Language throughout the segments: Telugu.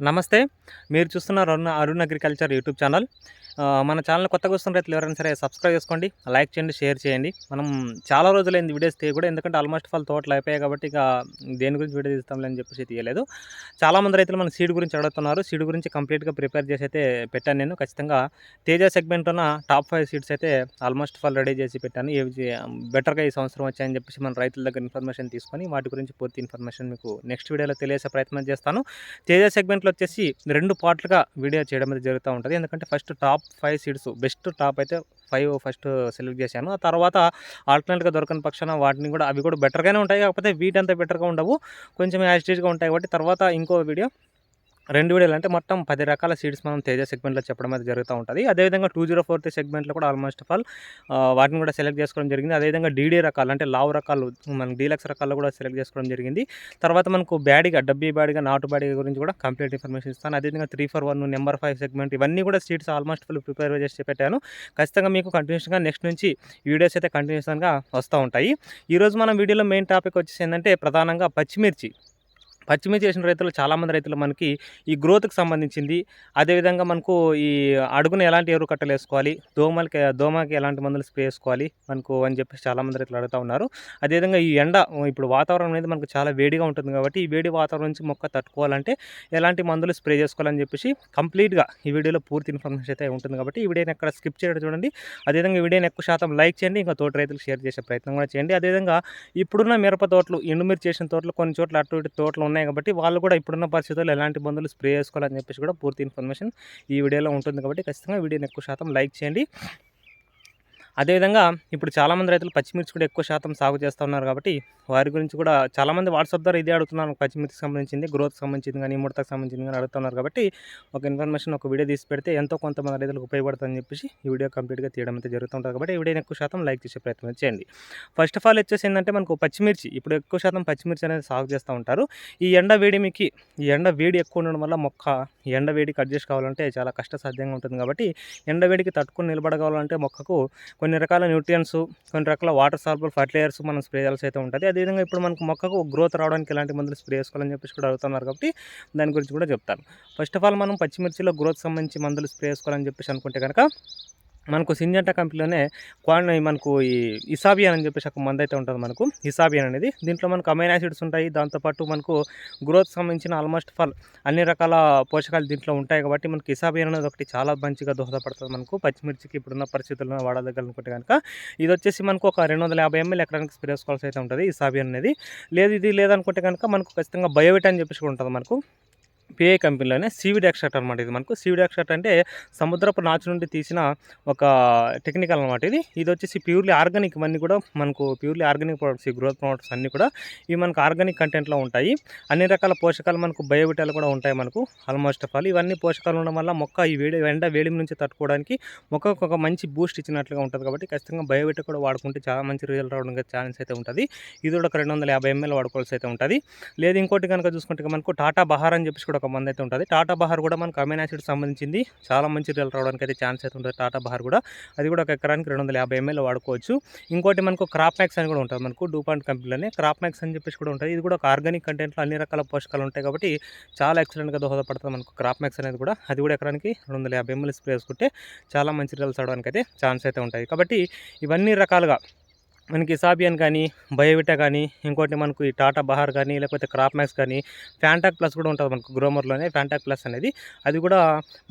నమస్తే. మీరు చూస్తున్నారు Aruna Arun agriculture YouTube channel. మన ఛానల్ కొత్తగా వస్తున్న రైతులు ఎవరైనా సరే సబ్స్క్రైబ్ చేసుకోండి లైక్ చేయండి షేర్ చేయండి. మనం చాలా రోజులైంది వీడియోస్ తీయ కూడా ఎందుకంటే ఆల్మోస్ట్ ఫాల్ తోటలు అయిపోయాయి కాబట్టి ఇక దేని గురించి వీడియో తీస్తాంలే అని చెప్పేసి తీయలేదు. చాలామంది రైతులు మన సీడ్ గురించి అడుగుతున్నారు సీడ్ గురించి కంప్లీట్గా ప్రిపేర్ చేసి అయితే పెట్టాను నేను. ఖచ్చితంగా తేజ సెగ్మెంట్ ఉన్న టాప్ ఫైవ్ సీడ్స్ అయితే ఆల్మోస్ట్ ఫాల్ రెడీ చేసి పెట్టాను. ఏవి బెటర్గా ఈ సంవత్సరం వచ్చాయని చెప్పేసి మన రైతుల దగ్గర ఇన్ఫర్మేషన్ తీసుకొని వాటి గురించి పూర్తి ఇన్ఫర్మేషన్ మీకు నెక్స్ట్ వీడియోలో తెలియసే ప్రయత్నం చేస్తాను. తేజ సెగ్మెంట్లో వచ్చేసి రెండు పార్ట్లుగా వీడియో చేయడం అనేది జరుగుతూ ఉంటుంది. ఎందుకంటే first top five seeds best top అయితే ఫైవ్ ఫస్ట్ సెలెక్ట్ చేశాను. ఆ తర్వాత ఆల్టర్నేట్గా దొరకని పక్షాన వాటిని కూడా అవి కూడా బెటర్గానే ఉంటాయి. కాకపోతే వీటంతా బెటర్గా ఉండవు. కొంచెం యాజిటేజ్గా ఉంటాయి కాబట్టి తర్వాత ఇంకో వీడియో రెండు వీడియోలు అంటే మొత్తం పది రకాల సీడ్స్ మనం తేజ సెగ్మెంట్లో చెప్పడం అయితే జరుగుతూ ఉంటుంది. అదేవిధంగా టూ జీరో ఫోర్ సెగ్మెంట్లో కూడా ఆల్మోస్ట్ ఆఫ్ ఆల్ వాటిని కూడా సెలెక్ట్ చేసుకోవడం జరిగింది. అదేవిధంగా డీడీ రకాలు అంటే లావ్ రకాలు మనకి డీలక్స్ రకాలు కూడా సెలెక్ట్ చేసుకోవడం జరిగింది. తర్వాత మనకు బ్యాడీగా డబ్బీ బ్యాడీగా నాటు బ్యాడిగా గురించి కూడా కంప్లీట్ ఇన్ఫర్మేషన్ ఇస్తాను. అదేవిధంగా three four one number five segment ఇవన్నీ కూడా సీట్స్ ఆల్మోస్ట్ ఫుల్ ప్రిపేర్ చేసి పెట్టాను. ఖచ్చితంగా మీకు కంటిన్యూస్గా నెక్స్ట్ నుంచి వీడియోస్ అయితే కంటిన్యూస్గా వస్తూ ఉంటాయి. ఈరోజు మనం వీడియోలో మెయిన్ టాపిక్ వచ్చేసి ఏంటంటే ప్రధానంగా పచ్చిమిర్చి. పచ్చిమిర్చి చేసిన రైతులు చాలామంది రైతులు మనకి ఈ గ్రోత్కి సంబంధించింది. అదేవిధంగా మనకు ఈ అడుగున ఎలాంటి ఎరువు కట్టలు వేసుకోవాలి? దోమలకి దోమకి ఎలాంటి మందులు స్ప్రే చేసుకోవాలి మనకు అని చెప్పేసి చాలామంది రైతులు అడుగుతూ ఉన్నారు. అదేవిధంగా ఈ ఎండ ఇప్పుడు వాతావరణం అనేది మనకు చాలా వేడిగా ఉంటుంది కాబట్టి ఈ వేడి వాతావరణం నుంచి మొక్క తట్టుకోవాలంటే ఎలాంటి మందులు స్ప్రే చేసుకోవాలని చెప్పేసి కంప్లీట్గా ఈ వీడియోలో పూర్తి ఇన్ఫర్మేషన్ అయితే ఉంటుంది కాబట్టి ఈ వీడియోని ఎక్కడ స్కిప్ చేయడం చూడండి. అదేవిధంగా ఈ వీడియోని ఎక్కువ శాతం లైక్ చేయండి ఇంకా తోటి రైతులకు షేర్ చేసే ప్రయత్నం కూడా చేయండి. అదేవిధంగా ఇప్పుడున్న మిరప తోటలు ఎండుమిర్చి చేసిన తోటలు కొన్ని చోట్ల అటు ఇటు తోటలు ఉన్నాయి. కాబట్టి వాళ్ళు కూడా ఇప్పుడున్న పరిస్థితుల్లో ఎలాంటి మందులు స్ప్రే చేసుకోవాలని చెప్పేసి కూడా పూర్తి ఇన్ఫర్మేషన్ ఈ వీడియోలో ఉంటుంది కాబట్టి ఖచ్చితంగా వీడియోని ఎక్కువ శాతం లైక్ చేయండి. అదేవిధంగా ఇప్పుడు చాలామంది రైతులు పచ్చిమిర్చి కూడా ఎక్కువ శాతం సాగు చేస్తూ ఉన్నారు కాబట్టి వారి గురించి కూడా చాలామంది వాట్సాప్ ద్వారా ఇదే అడుగుతున్నారు పచ్చిమిర్చికి సంబంధించింది గ్రోత్ సంబంధించింది కానీ ముడతకు సంబంధించింది కానీ అడుగుతున్నారు కాబట్టి ఒక ఇన్ఫర్మేషన్ ఒక వీడియో తీసి పెడితే ఎంతో కొంతమంది రైతులకు ఉపయోగపడుతుందని చెప్పేసి ఈ వీడియో కంప్లీట్గా తీయడం అయితే జరుగుతుంటుంది కాబట్టి ఈ వీడియోని ఎక్కువ శాతం లైక్ చేసే ప్రయత్నం చేయండి. ఫస్ట్ ఆఫ్ ఆల్ వచ్చేసి ఏంటంటే మనకు పచ్చిమిర్చి ఇప్పుడు ఎక్కువ శాతం పచ్చిమిర్చి అనేది సాగు చేస్తూ ఉంటారు. ఈ ఎండ వేడిమికి ఈ ఎండ వేడి ఎక్కువ ఉండడం వల్ల మొక్క ఈ ఎండ వేడికి అడ్జస్ట్ కావాలంటే చాలా కష్టసాధ్యంగా ఉంటుంది కాబట్టి ఎండ వేడికి తట్టుకుని నిలబడగలంటే మొక్కకు కొన్ని రకాల న్యూట్రియన్స్ కొన్ని రకాల వాటర్ సాల్బుల్ ఫర్టిలైజర్స్ మనం స్ప్రే చేయాల్సి అయితే ఉంటుంది. అదేవిధంగా ఇప్పుడు మనకు మొక్కకు గ్రోత్ రావడానికి ఎలాంటి మందులు స్ప్రే చేసుకోవాలని చెప్పేసి కూడా అడుగుతున్నారు కాబట్టి దాని గురించి కూడా చెప్తాను. ఫస్ట్ ఆఫ్ ఆల్ మనం పచ్చిమిర్చిలో గ్రోత్ సంబంధించి మందులు స్ప్రే చేసుకోవాలని చెప్పేసి అనుకుంటే కనుక మనకు సింజంటా కంపెనీలోనే క్వాన్ మనకు ఈ ఇసాబియన్ అని చెప్పేసి ఒక మందు అయితే ఉంటుంది మనకు. ఇసాబియన్ అనేది. దీంట్లో మనకు అమైన్ యాసిడ్స్ ఉంటాయి. దాంతోపాటు మనకు గ్రోత్ సంబంధించిన ఆల్మోస్ట్ ఫాల్ అన్ని రకాల పోషకాలు దీంట్లో ఉంటాయి కాబట్టి మనకి ఇసాబియన్ అనేది ఒకటి చాలా మంచిగా దోహదపడుతుంది మనకు. పచ్చిమిర్చికి ఇప్పుడున్న పరిస్థితుల్లో వాడదగలనుకుంటే కనుక. ఇది వచ్చేసి మనకు ఒక రెండు వందల యాభై ఎంఎల్ ఎకరానికి స్ప్రే చేసుకోవాల్సి అయితే ఉంటుంది ఇసాబియన్ అనేది. లేదు ఇది లేదనుకుంటే కనుక మనకు ఖచ్చితంగా బయోవిట్ అని చెప్పేసి కూడా ఉంటుంది మనకు. పిఐ కంపెనీలోనే సీవిడ్ ఎక్స్ట్రాక్ట్ అనమాట ఇది మనకు. సీవిడ్ ఎక్స్ట్రాక్ట్ అంటే సముద్రపు నాచు నుండి తీసిన ఒక టెక్నికల్ అనమాట ఇది. ఇది వచ్చేసి ప్యూర్లీ ఆర్గానిక్ ఇవన్నీ కూడా మనకు ప్యూర్లీ ఆర్గానిక్ ప్రొడక్ట్స్ ఈ గ్రోత్ ప్రొడక్ట్స్ అన్నీ కూడా ఇవి మనకు ఆర్గానిక్ కంటెంట్లో ఉంటాయి. అన్ని రకాల పోషకాలు మనకు బయోవిటాలు కూడా ఉంటాయి మనకు ఆల్మోస్ట్ ఆఫ్ ఆల్. ఇవన్నీ పోషకాలు ఉండడం వల్ల మొక్క ఈ వేడి ఎండ వేడి నుంచి తట్టుకోవడానికి మొక్కకు ఒక మంచి బూస్ట్ ఇచ్చినట్లుగా ఉంటుంది కాబట్టి ఖచ్చితంగా బయోవిట కూడా వాడుకుంటే చాలా మంచి రిజల్ట్ రావడానికి ఛాన్స్ అయితే ఉంటుంది. ఇది కూడా ఒక రెండు వందల యాభై ఎంఎల్ వాడుకోవాల్సి అయితే ఉంటుంది. లేదు ఇంకోటి కనుక చూసుకుంటే మనకు టాటా బహార్ అని చెప్పేసి కూడా ఒక మంది అయితే ఉంటుంది. టాటా బహార్ కూడా మనకు అమైన్ యాసిడ్ సంబంధించింది. చాలా మంచి రిజల్ట్ రావడానికి అయితే ఛాన్స్ అయితే ఉంటుంది టాటా బహార్ కూడా. అది కూడా ఒక ఎకరానికి రెండు వందల యాభై ఎంఎల్ వాడుకోవచ్చు. ఇంకోటి మనకు క్రాప్ మ్యాక్స్ అని కూడా ఉంటుంది. మనకు డూపాంట్ కంపెనీలోనే క్రాప్ మ్యాక్స్ అని చెప్పేసి కూడా ఉంటుంది. ఇది కూడా ఒక ఆర్గానిక్ కంటెంట్లో అన్ని రకాల పోషకాలు ఉంటాయి కాబట్టి చాలా ఎక్సలెంట్గా దోహదపడుతుంది మనకు క్రాప్ మ్యాక్స్ అనేది కూడా. అది కూడా ఎకరానికి రెండు వందల యాభై ఎంఎల్ స్ప్రే చేసుకుంటే చాలా మంచి రిజల్ట్స్ అవడానికి అయితే ఛాన్స్ అయితే ఉంటాయి. కాబట్టి ఇవన్నీ రకాలుగా మనకి సాబియన్ కానీ బయోవిటా కానీ ఇంకోటి మనకు ఈ టాటా బహార్ కానీ లేకపోతే క్రాప్ మ్యాక్స్ కానీ ఫ్యాంటాక్ ప్లస్ కూడా ఉంటుంది మనకు గ్రోమర్లోనే ఫ్యాంటాక్ ప్లస్ అనేది. అది కూడా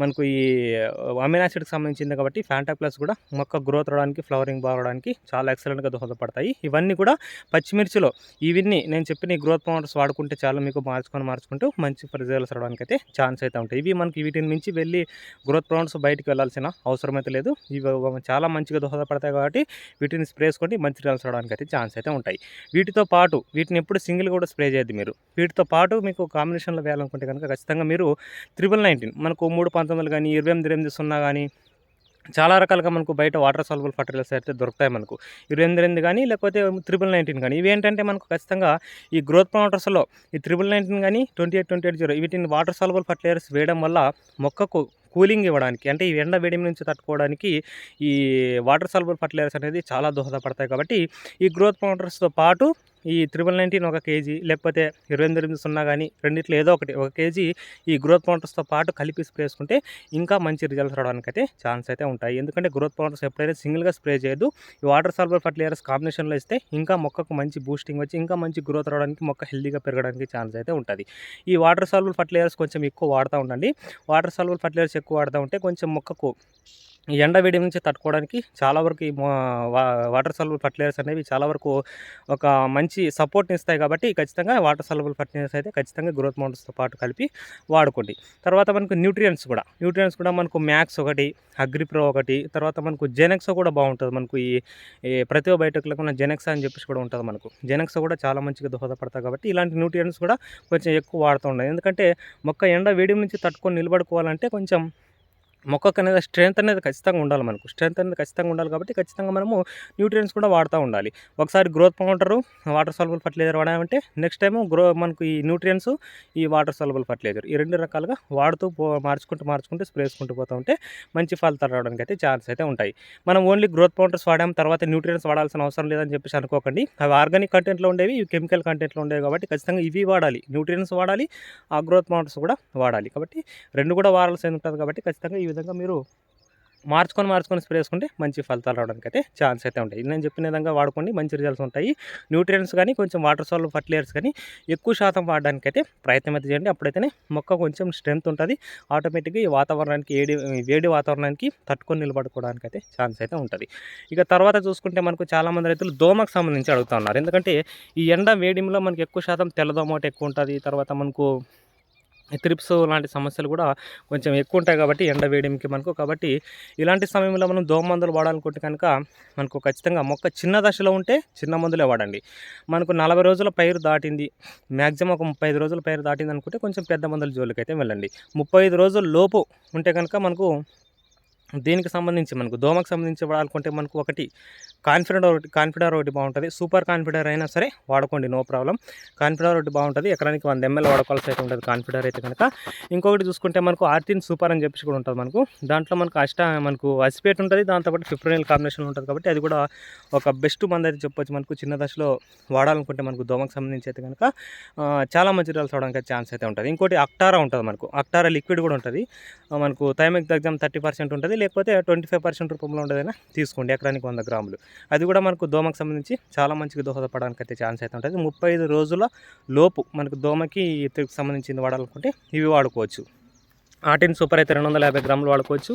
మనకు ఈ uh, అమినాసిడ్కి సంబంధించింది కాబట్టి ఫ్యాంటాక్ ప్లస్ కూడా మొక్క గ్రోత్ రావడానికి ఫ్లవరింగ్ బాగడానికి చాలా ఎక్సలెంట్గా దోహదపడతాయి. ఇవన్నీ కూడా పచ్చిమిర్చిలో ఇవన్నీ నేను చెప్పిన ఈ గ్రోత్ ప్రమోటర్స్ వాడుకుంటే చాలా మీకు మార్చుకొని మార్చుకుంటూ మంచి రిజల్ట్స్ రావడానికి అయితే ఛాన్స్ అయితే ఉంటాయి. ఇవి మనకి వీటిని మించి వెళ్ళి గ్రోత్ ప్రమోటర్స్ బయటికి వెళ్ళాల్సిన అవసరం అయితే లేదు. ఇవి చాలా మంచిగా దోహదపడతాయి కాబట్టి వీటిని స్ప్రే మంచి రిజల్ట్స్ చూడడానికి అయితే ఛాన్స్ అయితే ఉంటాయి. వీటితో పాటు వీటిని ఎప్పుడు సింగిల్ కూడా స్ప్రే చేయద్దు మీరు. వీటితో పాటు మీకు కాంబినేషన్లో వేయాలనుకుంటే కనుక ఖచ్చితంగా మీరు త్రిబుల్ నైన్టీన్ మనకు మూడు పంతొమ్మిది కానీ ఇరవై ఎనిమిది ఎనిమిది సున్నా కానీ చాలా రకాలుగా మనకు బయట వాటర్ సాల్బుల్ ఫర్టిలైజర్స్ అయితే దొరుకుతాయి మనకు. ఇరవై ఎనిమిది ఎనిమిది కానీ లేకపోతే త్రిబుల్ నైన్టీన్ కానీ ఇవి ఏంటంటే మనకు ఖచ్చితంగా ఈ గ్రోత్ ప్రమోటర్స్లో ఈ త్రిబుల్ నైన్టీన్ కానీ twenty eight twenty eight zero వీటిని వాటర్ సాల్బుల్ ఫర్టిలైజర్స్ వేయడం వల్ల మొక్కకు కూలింగ్ ఇవ్వడానికి అంటే ఈ ఎండ వేడిమి నుంచి తట్టుకోవడానికి ఈ వాటర్ సాల్బుల్ ఫర్టిలైజర్స్ అనేది చాలా దోహదపడతాయి. కాబట్టి ఈ గ్రోత్ ప్రమోటర్స్తో పాటు ఈ త్రిబుల్ నైన్టీన్ ఒక కేజీ లేకపోతే ఇరవై ఎనిమిది సున్నా కానీ రెండిట్లో ఏదో ఒకటి. ఒక కేజీ ఈ గ్రోత్ పౌండర్స్తో పాటు కలిపి స్ప్రే చేసుకుంటే ఇంకా మంచి రిజల్ట్స్ రావడానికి అయితే ఛాన్స్ అయితే ఉంటాయి. ఎందుకంటే గ్రోత్ పౌండర్స్ ఎప్పుడైతే సింగిల్గా స్ప్రే చేయదు ఈ వాటర్ సాల్బర్ ఫర్టిలైజర్స్ కాంబినేషన్లో ఇస్తే ఇంకా మొక్కకు మంచి బూస్టింగ్ వచ్చి ఇంకా మంచి గ్రోత్ రావడానికి మొక్క హెల్దీగా పెరగడానికి ఛాన్స్ అయితే ఉంటుంది. ఈ వాటర్ సాల్బర్ ఫర్టిలైజర్స్ కొంచెం ఎక్కువ వాడుతూ ఉండండి. వాటర్ సాల్బర్ ఫర్టిలైజర్స్ ఎక్కువ వాడుతూ ఉంటే కొంచెం మొక్కకు ఎండ వేడి నుంచి తట్టుకోవడానికి చాలా వరకు ఈ వా- వాటర్ సల్బుల్ ఫర్టిలైజర్స్ అనేవి చాలా వరకు ఒక మంచి సపోర్ట్ని ఇస్తాయి కాబట్టి ఖచ్చితంగా వాటర్ సల్బుల్ ఫర్టిలైజర్స్ అయితే ఖచ్చితంగా గ్రోత్ మౌంట్స్తో పాటు కలిపి వాడుకోండి. తర్వాత మనకు న్యూట్రియంట్స్ కూడా న్యూట్రియంట్స్ కూడా మనకు మ్యాక్స్ ఒకటి అగ్రిప్రో ఒకటి తర్వాత మనకు జెనెక్స్ కూడా బాగుంటుంది మనకు ఈ ప్రతి బయటకులకు ఉన్న జెనెక్స్ అని చెప్పేసి కూడా ఉంటుంది మనకు. జెనెక్స్ కూడా చాలా మంచిగా దోహదపడతాయి కాబట్టి ఇలాంటి న్యూట్రియంట్స్ కూడా కొంచెం ఎక్కువ వాడుతూ ఉండాలి ఎందుకంటే మొక్క ఎండ వేడి నుంచి తట్టుకొని నిలబడుకోవాలంటే కొంచెం మొక్కకు అనేది స్ట్రెంత్ అనేది ఖచ్చితంగా ఉండాలి మనకు. స్ట్రెంత్ అనేది ఖచ్చితంగా ఉండాలి కాబట్టి ఖచ్చితంగా మనము న్యూట్రియన్స్ కూడా వాడుతూ ఉండాలి. ఒకసారి growth powder water soluble fertiliser వాడామంటే నెక్స్ట్ టైం గ్రో మనకు ఈ న్యూట్రియన్స్ ఈ వాటర్ సాల్బుల్ ఫర్టిలైజర్ ఈ రెండు రకాలుగా వాడుతూ పో మార్చుకుంటూ మార్చుకుంటూ స్ప్రే చేసుకుంటూ పోతూ ఉంటే మంచి ఫలితాలు రావడానికి అయితే ఛాన్స్ అయితే ఉంటాయి. మనం ఓన్లీ గ్రోత్ పౌడర్స్ వాడాము తర్వాత న్యూట్రియన్స్ వాడాల్సిన అవసరం లేదని చెప్పేసి అనుకోకండి. అవి ఆర్గానిక్ కంటెంట్లో ఉండేవి ఇవి కెమికల్ కంటెంట్లో ఉండేవి కాబట్టి ఖచ్చితంగా ఇవి వాడాలి. న్యూట్రియన్స్ వాడాలి ఆ గ్రోత్ పౌడర్స్ కూడా వాడాలి. కాబట్టి రెండు కూడా వాడాల్సి ఉంటుంది కాబట్టి ఖచ్చితంగా విధంగా మీరు మార్చుకొని మార్చుకొని స్ప్రే చేసుకుంటే మంచి ఫలితాలు రావడానికి అయితే ఛాన్స్ అయితే ఉంటాయి. నేను చెప్పిన విధంగా వాడుకోండి మంచి రిజల్ట్స్ ఉంటాయి. న్యూట్రియన్స్ కానీ కొంచెం వాటర్ సాల్ ఫర్టిలైజర్స్ కానీ ఎక్కువ శాతం వాడడానికి అయితే ప్రయత్నం అయితే చేయండి. అప్పుడైతేనే మొక్క కొంచెం స్ట్రెంత్ ఉంటుంది. ఆటోమేటిక్గా ఈ వాతావరణానికి ఏడి వేడి వాతావరణానికి తట్టుకొని నిలబడుకోవడానికి అయితే ఛాన్స్ అయితే ఉంటుంది. ఇక తర్వాత చూసుకుంటే మనకు చాలామంది రైతులు దోమకు సంబంధించి అడుగుతూ ఉన్నారు. ఎందుకంటే ఈ ఎండ వేడిలో మనకి ఎక్కువ శాతం తెల్లదోమ ఒకటి ఎక్కువ ఉంటుంది. తర్వాత మనకు త్రిప్స్ లాంటి సమస్యలు కూడా కొంచెం ఎక్కువ ఉంటాయి కాబట్టి ఎండ వేయడానికి మనకు. కాబట్టి ఇలాంటి సమయంలో మనం దోమ మందులు వాడాలనుకుంటే కనుక మనకు ఖచ్చితంగా మొక్క చిన్న దశలో ఉంటే చిన్న మందులే వాడండి. మనకు నలభై రోజుల పైరు దాటింది మ్యాక్సిమం ఒక ముప్పై ఐదు రోజుల పైరు దాటింది అనుకుంటే కొంచెం పెద్ద మందుల జోలికి అయితే వెళ్ళండి. ముప్పై ఐదు రోజుల లోపు ఉంటే కనుక మనకు దీనికి సంబంధించి మనకు దోమకు సంబంధించి వాడుకుంటే మనకు ఒకటి కాన్ఫిడర్ ఒకటి కాన్ఫిడర్ ఒకటి బాగుంటుంది. సూపర్ కాన్ఫిడర్ అయినా సరే వాడుకోండి నో ప్రాబ్లం. కాన్ఫిడర్ ఒకటి బాగుంటుంది. ఎకరానికి వంద ఎంఎల్ వాడుకోవాల్సి అయితే ఉంటుంది కాన్ఫిడర్ అయితే కనుక. ఇంకొకటి చూసుకుంటే మనకు ఆర్టిన్ సూపర్ అని చెప్పేసి కూడా ఉంటుంది మనకు. దాంట్లో మనకు అష్ట మనకు అసిపేట్ ఉంటుంది. దాంతోపాటు ఫిప్రోనిల్ కాంబినేషన్ ఉంటుంది కాబట్టి అది కూడా ఒక బెస్ట్ మంది అయితే చెప్పొచ్చు మనకు. చిన్న దశలో వాడాలనుకుంటే మనకు దోమకు సంబంధించి అయితే కనుక చాలా మంచి రిజల్ట్స్ అవడానికి ఛాన్స్ అయితే ఉంటుంది. ఇంకోటి అక్టారా ఉంటుంది మనకు. అక్టారా లిక్విడ్ కూడా ఉంటుంది. మనకు థైమిక్ దగ్గర థర్టీ పర్సెంట్ ఉంటుంది. లేకపోతే ట్వంటీ ఫైవ్ పర్సెంట్ రూపంలో ఉండేదైనా తీసుకోండి ఎకరానికి వంద గ్రాములు. అది కూడా మనకు దోమకు సంబంధించి చాలా మంచిగా దోహదపడడానికి అయితే ఛాన్స్ అయితే ఉంటుంది. ముప్పై ఐదు రోజుల లోపు మనకు దోమకి సంబంధించింది వాడాలనుకుంటే ఇవి వాడుకోవచ్చు. ఆటిన్ సూపర్ అయితే రెండు వందల యాభై గ్రాములు వాడుకోవచ్చు.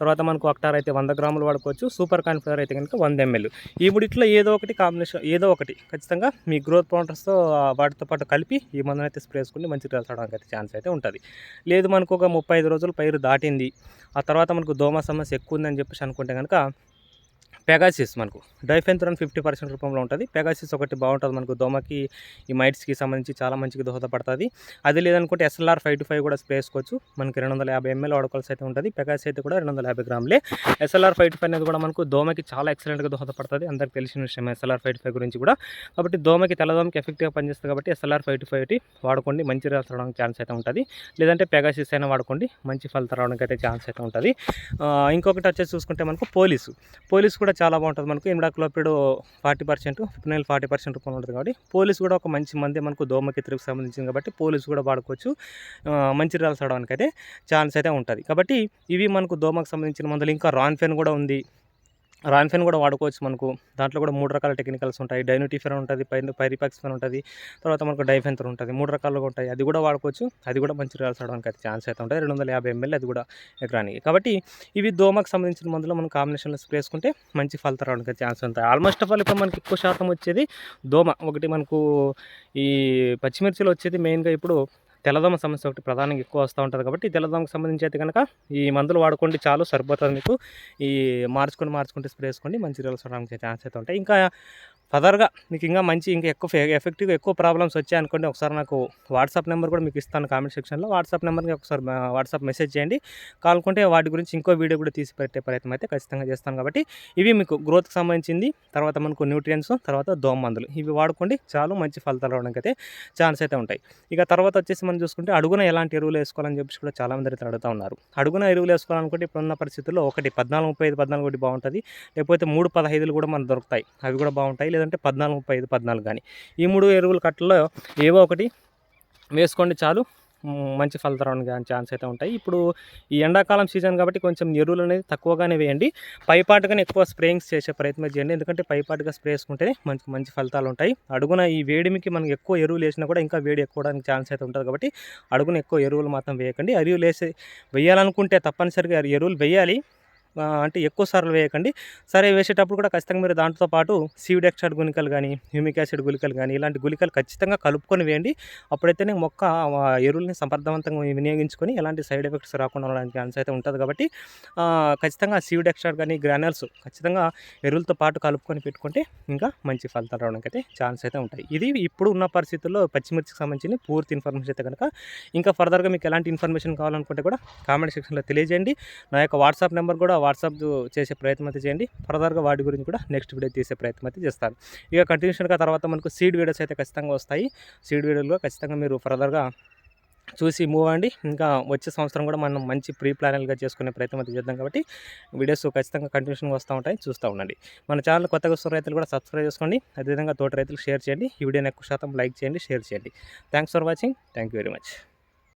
తర్వాత మనకు అక్టార్ అయితే వంద గ్రాములు వాడుకోవచ్చు. సూపర్ కాన్ఫ్లవర్ అయితే కనుక వంద ఎంఎల్. ఈ ముడిట్లో ఏదో ఒకటి కాంబినేషన్ ఏదో ఒకటి ఖచ్చితంగా మీ గ్రోత్ పౌండర్స్తో వాటితో పాటు కలిపి ఈ మందును అయితే స్ప్రే చేసుకుని మంచి రిజల్ట్స్ అయితే ఛాన్స్ అయితే ఉంటుంది. లేదు మనకు ఒక ముప్పై ఐదు రోజులు పైరు దాటింది. ఆ తర్వాత మనకు దోమ సమస్య ఎక్కువ ఉందని చెప్పేసి అనుకుంటే కనుక పెగాసిస్ మనకు. డైఫెన్థ్రాన్ ఫిఫ్టీ పర్సెంట్ రూపంలో ఉంటుంది. పెగాసిస్ ఒకటి బాగుంటుంది మనకు దోమకి ఈ మైట్స్కి సంబంధించి చాలా మంచిగా దోహదపడుతుంది. అది లేదనుకుంటే ఎస్ఎల్ఆర్ ఫైవ్ టు ఫైవ్ కూడా స్ప్రే చేసుకోవచ్చు. మనకి రెండు వందల యాభై ఎంఎల్ వాడుకోవాల్సి అయితే ఉంటుంది. పెగాసి అయితే కూడా రెండు వందల యాభై గ్రాములే. ఎస్ఎల్ఆర్ ఫైవ్ టు ఫైవ్ అనేది కూడా మనకు దోమకి చాలా ఎక్సలెంట్గా దోహదపడుతుంది. అందరికి తెలిసిన విషయం ఎస్ఎల్ఆర్ ఫైవ్ టు ఫైవ్ గురించి కూడా. కాబట్టి దోమకి తెల్లదోమకి ఎఫెక్టివ్గా పనిచేస్తుంది కాబట్టి ఎస్ఎల్ఆర్ ఫైవ్ టు ఫైవ్ వాడుకోండి. మంచి రిజల్ట్స్ రావడానికి ఛాన్స్ అయితే ఉంటుంది. లేదంటే పెగాసిస్ అయినా వాడుకోండి. మంచి ఫలితం రావడానికి అయితే ఛాన్స్ అయితే ఉంటుంది. ఇంకొకటి వచ్చేసి చూసుకుంటే మనకు పోలీసు. పోలీస్ కూడా చాలా బాగుంటుంది మనకు. Imidacloprid forty percent fipronil forty percent రూపంలో ఉంటుంది కాబట్టి పోలీస్ కూడా ఒక మంచి మంది మనకు దోమకి తిరుగుకు సంబంధించింది కాబట్టి పోలీస్ కూడా వాడుకోవచ్చు. మంచి రిజల్ట్స్ అయితే ఛాన్స్ అయితే ఉంటుంది. కాబట్టి ఇవి మనకు దోమకు సంబంధించిన మందులు. ఇంకా రాన్ఫెన్ కూడా ఉంది. రాన్ఫెన్ కూడా వాడుకోవచ్చు మనకు. దాంట్లో కూడా మూడు రకాల టెక్నికల్స్ ఉంటాయి. డైనోటిఫెన్ ఉంటుంది పై పైరిపాక్స్ఫెన్ ఉంటుంది తర్వాత మనకు డైఫెన్తర్ ఉంటుంది. మూడు రకాలుగా ఉంటాయి. అది కూడా వాడుకోవచ్చు. అది కూడా మంచి రిజల్ట్స్ రావడానికి అయితే ఛాన్స్ అయితే ఉంటాయి. రెండు వందల యాభై ఎంఎల్ అది కూడా ఎకరానికి. కాబట్టి ఇవి దోమకు సంబంధించిన మందులు మనం కాంబినేషన్లో స్ప్రే చేసుకుంటే మంచి ఫలితం రావడానికి అయితే ఛాన్స్ ఉంటాయి. ఆల్మోస్ట్ ఆఫ్ ఆల్ ఇప్పుడు మనకి ఎక్కువ శాతం వచ్చేది దోమ. ఒకటి మనకు ఈ పచ్చిమిర్చిలో వచ్చేది మెయిన్గా ఇప్పుడు తెల్లదోమ సమస్య ఒకటి ప్రధానంగా ఎక్కువ వస్తూ ఉంటుంది కాబట్టి తెల్లదోమకు సంబంధించి అయితే కనుక ఈ మందులు వాడుకోండి చాలు సరిపోతుంది మీకు. ఈ మార్చుకొని మార్చుకుంటే స్ప్రే వేసుకోండి మంచి రిజల్ట్స్ రావడానికి ఛాన్స్ అయితే ఉంటాయి. ఇంకా ఫర్దర్గా మీకు ఇంకా మంచి ఇంకా ఎక్కువ ఎఫెక్టివ్గా ఎక్కువ ప్రాబ్లమ్స్ వచ్చాయి అనుకోండి ఒకసారి నాకు వాట్సాప్ నెంబర్ కూడా మీకు ఇస్తాను కామెంట్ సెక్షన్లో వాట్సాప్ నెంబర్కి ఒకసారి వాట్సాప్ మెసేజ్ చేయండి. కావాలనుకుంటే వాటి గురించి ఇంకో వీడియో కూడా తీసి పెట్టే ప్రయత్నం అయితే ఖచ్చితంగా చేస్తాను కాబట్టి ఇవి మీకు గ్రోత్కి సంబంధించింది. తర్వాత మనకు న్యూట్రియన్స్ తర్వాత దోమ మందులు. ఇవి వాడుకోండి చాలు మంచి ఫలితాలు రావడానికి అయితే ఛాన్స్ అయితే ఉంటాయి. ఇక తర్వాత వచ్చేసి మనం చూసుకుంటే అడుగున ఎలాంటి ఎరువులు వేసుకోవాలని చెప్పేసి కూడా చాలా మంది అడుగుతూ ఉన్నారు. అడుగున ఎరువులు వేసుకోవాలనుకుంటే ఇప్పుడున్న పరిస్థితుల్లో ఒకటి పద్నాలుగు ముప్పై ఐదు పద్నాలుగు ఒకటి బాగుంటుంది. లేకపోతే మూడు పదహైదులు కూడా మనకు దొరుకుతాయి. అవి కూడా బాగుంటాయి. లేదంటే పద్నాలుగు ముప్పై ఐదు పద్నాలుగు కానీ. ఈ మూడు ఎరువుల కట్టలో ఏవో ఒకటి వేసుకోండి చాలు. మంచి ఫలితం కానీ ఛాన్స్ అయితే ఉంటాయి. ఇప్పుడు ఈ ఎండాకాలం సీజన్ కాబట్టి కొంచెం ఎరువులు అనేది తక్కువగానే వేయండి. పైపాటుగానే ఎక్కువ స్ప్రేయింగ్స్ చేసే ప్రయత్నం చేయండి. ఎందుకంటే పైపాటుగా స్ప్రే చేసుకుంటే మంచి మంచి ఫలితాలు ఉంటాయి. అడుగున ఈ వేడిమికి మనకి ఎక్కువ ఎరువులు వేసినా కూడా ఇంకా వేడి ఎక్కువడానికి ఛాన్స్ అయితే ఉంటుంది కాబట్టి అడుగున ఎక్కువ ఎరువులు మాత్రం వేయకండి. ఎరువులు వేసే వేయాలనుకుంటే తప్పనిసరిగా ఎరువులు వేయాలి. అంటే ఎక్కువ సార్లు వేయకండి. సరే వేసేటప్పుడు కూడా ఖచ్చితంగా మీరు దాంతో పాటు సీడ్ ఎక్స్ట్రాట్ గుళికలు కానీ హ్యూమిక్ యాసిడ్ గుళికలు కానీ ఇలాంటి గుళికలు ఖచ్చితంగా కలుపుకొని వేయండి. అప్పుడైతేనే మొక్క ఎరువుల్ని సమర్థవంతంగా వినియోగించుకొని ఎలాంటి సైడ్ ఎఫెక్ట్స్ రాకుండా ఉండడానికి ఛాన్స్ అయితే ఉంటుంది కాబట్టి ఖచ్చితంగా సీడ్ కానీ గ్రానల్స్ ఖచ్చితంగా ఎరువులతో పాటు కలుపుకొని పెట్టుకుంటే ఇంకా మంచి ఫలితాలు రావడానికి అయితే ఛాన్స్ అయితే ఉంటాయి. ఇది ఇప్పుడు ఉన్న పరిస్థితుల్లో పచ్చిమిర్చికి సంబంధించిన పూర్తి ఇన్ఫర్మేషన్ అయితే కనుక ఇంకా ఫర్దర్గా మీకు ఎలాంటి ఇన్ఫర్మేషన్ కావాలనుకుంటే కూడా కామెంట్ సెక్షన్లో తెలియజేయండి. నా యొక్క వాట్సాప్ నెంబర్ కూడా వాట్సాప్ చేసే ప్రయత్నం అయితే చేయండి. ఫర్దర్గా వాటి గురించి కూడా నెక్స్ట్ వీడియో తీసే ప్రయత్నం అయితే చేస్తాను. ఇక కంటిన్యూషన్గా తర్వాత మనకు సీడ్ వీడియోస్ అయితే ఖచ్చితంగా వస్తాయి. సీడ్ వీడియోలో ఖచ్చితంగా మీరు ఫర్దర్గా చూసి మూవ్ అండి ఇంకా వచ్చే సంవత్సరం కూడా మనం మంచి ప్రీ ప్లానల్గా చేసుకునే ప్రయత్నం అయితే చేద్దాం కాబట్టి వీడియోస్ ఖచ్చితంగా కంటిన్యూషన్గా వస్తూ ఉంటాయి. చూస్తూ ఉండండి. మన ఛానల్ కొత్తగా వస్తున్న రైతులు కూడా సబ్స్క్రైబ్ చేసుకోండి. అదేవిధంగా తోటి రైతులు షేర్ చేయండి. ఈ వీడియోని ఎక్కువ శాతం లైక్ చేయండి షేర్ చేయండి. Thanks for watching. Thank you very much.